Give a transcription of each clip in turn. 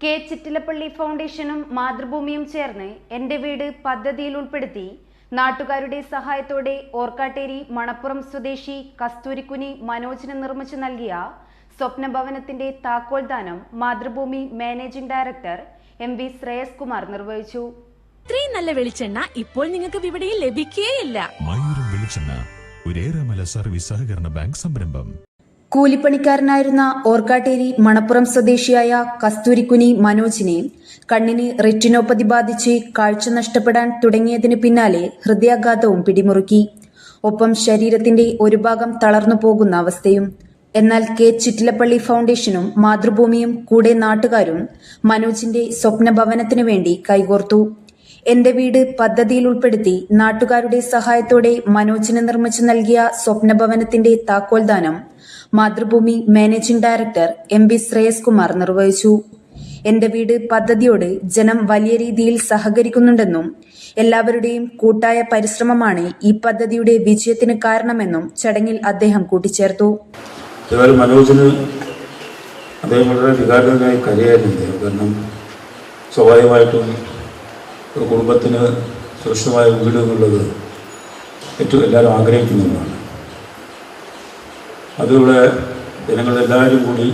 K Chittilappilly ഫൗണ്ടേഷനും മാതൃഭൂമിയും ചേർന്ന് എന്റെ വീട് പദ്ധതിയിൽ ഉൾപ്പെടുത്തി നാട്ടുകാരുടെ സഹായത്തോടെ ഓർക്കാട്ടേരി മണപ്പുറം സ്വദേശി കസ്തൂരിക്കുനി മനോജിന് നിർമ്മിച്ചു നൽകിയ സ്വപ്ന ഭവനത്തിന്റെ താക്കോൽ ദാനം Mathrubhumi managing director M V Shreyas Kumar നിർവഹിച്ചു. ഇത്രയും നല്ല വെളിച്ചെണ്ണ ഇപ്പോൾ നിങ്ങൾക്ക് വിപണിയിൽ ലഭിക്കുകയില്ല മയൂരം വെളിച്ചെണ്ണ ഒരേറെമല സർവീസ് സഹകരണ ബാങ്ക് സംരംഭം. കൂലിപ്പണിക്കാരനായിരുന്ന ഓർക്കാട്ടേരി മണപ്പുറം സ്വദേശിയായ കസ്തൂരിക്കുനി മനോജിനെ കണ്ണിന് റെറ്റിനോപ്പതി ബാധിച്ച് കാഴ്ച നഷ്ടപ്പെടാൻ തുടങ്ങിയതിന് പിന്നാലെ ഹൃദയാഘാതവും പിടിമുറുക്കി. ഒപ്പം ശരീരത്തിന്റെ ഒരു ഭാഗം തളർന്നു പോകുന്ന അവസ്ഥയും എന്നാൽ കെ. ചിറ്റിലപ്പള്ളി ഫൗണ്ടേഷനും മാതൃഭൂമിയും കൂടെ നാട്ടുകാരും മനോജിന്റെ സ്വപ്നഭവനത്തിനു വേണ്ടി കൈകോർത്തു. എന്റെ വീട് പദ്ധതിയിൽ ഉൾപ്പെടുത്തി നാട്ടുകാരുടെ സഹായത്തോടെ മനോജിന് നിർമ്മിച്ചു നൽകിയ സ്വപ്നഭവനത്തിന്റെ താക്കോൽദാനം Mathrubhumi managing director M B Shreyas Kumar നിർവഹിച്ചു. എന്റെ വീട് പദ്ധതിയോട് ജനം വലിയ രീതിയിൽ സഹകരിക്കുന്നുണ്ടെന്നും എല്ലാവരുടെയും കൂട്ടായ പരിശ്രമമാണ് ഈ പദ്ധതിയുടെ വിജയത്തിന് കാരണമെന്നും ചടങ്ങിൽ അദ്ദേഹം കൂട്ടിച്ചേർത്തു. മനോജിന് അദ്ദേഹം വളരെ വികാരമായി കരയായിരുന്നു. കാരണം സ്വാഭാവികമായിട്ടും ഒരു കുടുംബത്തിന് സുരക്ഷിതമായ വീട് എന്നുള്ളത് ഏറ്റവും എല്ലാവരും ആഗ്രഹിക്കുന്നതാണ് അതിവിടെ ജനങ്ങളെല്ലാവരും കൂടി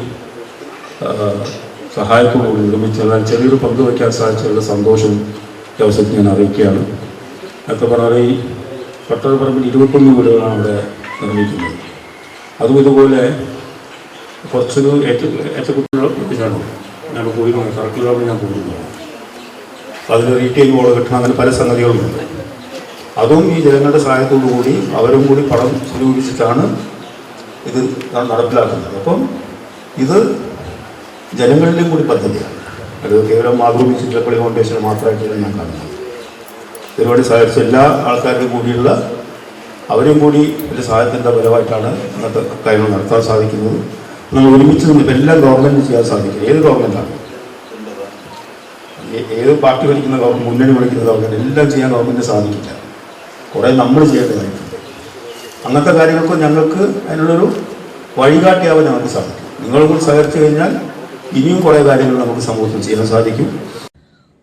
സഹായത്തോടുകൂടി ഒരുമിച്ച് എന്നാൽ ചെറിയൊരു പങ്ക് വയ്ക്കാൻ സാധിച്ചുള്ള സന്തോഷം ഈ അവസരത്തിൽ ഞാൻ അറിയിക്കുകയാണ്. നേരത്തെ പറഞ്ഞ ഈ പട്ടണപ്പറമ്പിൽ ഇരുപത്തൊന്ന് വീടുകളാണ് അവിടെ നിർമ്മിക്കുന്നത്. അതും ഇതുപോലെ കുറച്ചൊരു ഏറ്റ ഏറ്റക്കുട്ടികൾ ഞാനോ ഞാൻ പോയിരുന്നു സർക്കിൾ ഞാൻ പോയിരുന്നു അതിൽ റീറ്റെയിൽ ബോർഡ് കിട്ടണം അങ്ങനെ പല സംഗതികളുമുണ്ട് അതും ഈ ജനങ്ങളുടെ സഹായത്തോടു കൂടി അവരും കൂടി പണം സ്വരൂപിച്ചിട്ടാണ് ഇത് നടപ്പിലാക്കുന്നത്. അപ്പം ഇത് ജനങ്ങളിലും കൂടി പദ്ധതിയാണ്. അത് കേവലം മാതൃഭൂമി ചിത്രപ്പള്ളി ഫൗണ്ടേഷൻ മാത്രമായിട്ടാണ് ഞാൻ കാണുന്നത്. പരിപാടി സഹായിച്ച എല്ലാ ആൾക്കാരുടെയും കൂടിയുള്ള അവരും കൂടി ഒരു സഹായത്തിന്റെ ഫലമായിട്ടാണ് ഇന്നത്തെ കാര്യങ്ങൾ നടത്താൻ സാധിക്കുന്നത്. നമ്മൾ ഒരുമിച്ച് ഇപ്പം എല്ലാം ഗവൺമെന്റ് ചെയ്യാൻ സാധിക്കും ഏത് ഗവൺമെന്റാണ് ഏത് പാർട്ടി ഭരിക്കുന്ന ഗവൺമെന്റ് മുന്നണി ഭരിക്കുന്ന ഗവൺമെന്റ് എല്ലാം ചെയ്യാൻ ഗവൺമെന്റ് സാധിക്കില്ല. കുറേ നമ്മൾ ചെയ്യേണ്ടതായിട്ടുണ്ട് അങ്ങനത്തെ കാര്യങ്ങൾക്കും ഞങ്ങൾക്ക് അതിനുള്ളൊരു വഴികാട്ടിയാവാൻ ഞങ്ങൾക്ക് സാധിക്കും. നിങ്ങളും സഹകരിച്ചു കഴിഞ്ഞാൽ ഇനിയും കുറേ കാര്യങ്ങൾ നമുക്ക് സമൂഹത്തിൽ ചെയ്യാൻ സാധിക്കും.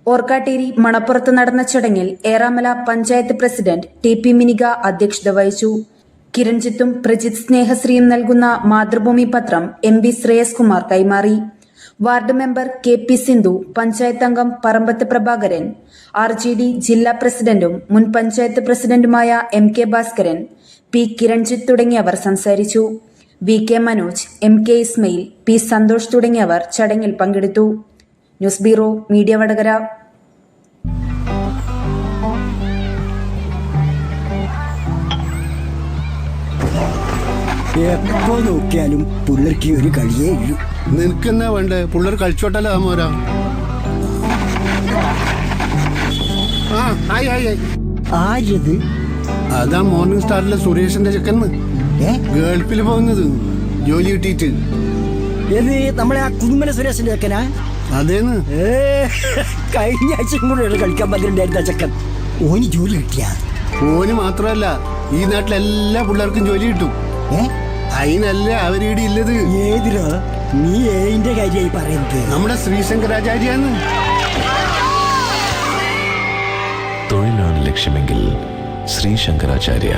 ഓർക്കാട്ടേരി മണപ്പുറത്ത് നടന്ന ചടങ്ങിൽ Eramala panchayat president T P Minika അധ്യക്ഷത വഹിച്ചു. കിരൺജിത്തും പ്രജിത് സ്നേഹശ്രീയും നൽകുന്ന മാതൃഭൂമി പത്രം എം ബി ശ്രേയസ് കുമാർ കൈമാറി. Ward member K P Sindhu panchayat അംഗം Parambath Prabhakaran R J D ജില്ലാ പ്രസിഡന്റും മുൻ പഞ്ചായത്ത് പ്രസിഡന്റുമായ M K Bhaskaran P Kiranjith തുടങ്ങിയവർ സംസാരിച്ചു. V K Manoj M K Ismail P Santhosh തുടങ്ങിയവർ ചടങ്ങിൽ പങ്കെടുത്തു. News bureau media Vadakara. എപ്പോ നോക്കിയാലും പുള്ളിക്ക് ഒരു കളിയേ ഉള്ളൂ നിനക്കെന്നാ വേണ്ടേ? പിള്ളേർ കളിച്ചോട്ടല്ലോ താമോരാ ആ ആയി ആയി ആയി. ആരത് അതാ മോർണിംഗ് സ്റ്റാറിലെ സുരേഷിന്റെ ചെക്കന്ന് ഗേൾഫിൽ പോകുന്നത്. ജോലി കിട്ടിയിട്ട്. ഏത് നമ്മളെ ആ കുതുമല സുരേഷിന്റെ ചെക്കനാ? അതേന്ന്. കഴിഞ്ഞ ആഴ്ചയും കൂടെ കളിക്കാൻ പറ്റിണ്ടായിരുന്ന ചെക്കൻ. ഓന് ജോലി കിട്ടിയ? ഓന് മാത്രമല്ല ഈ നാട്ടിലെല്ലാ പിള്ളേർക്കും ജോലി കിട്ടും. അതിനല്ല അവരീടെ ഇല്ലത് ഏതിലോ നീ ഏതിന്റെ കാര്യമായി പറയുന്നത്? നമ്മുടെ ശ്രീശങ്കരാചാര്യാണ് തൊഴിലാണ് ലക്ഷ്യമെങ്കിൽ ശ്രീ ശങ്കരാചാര്യ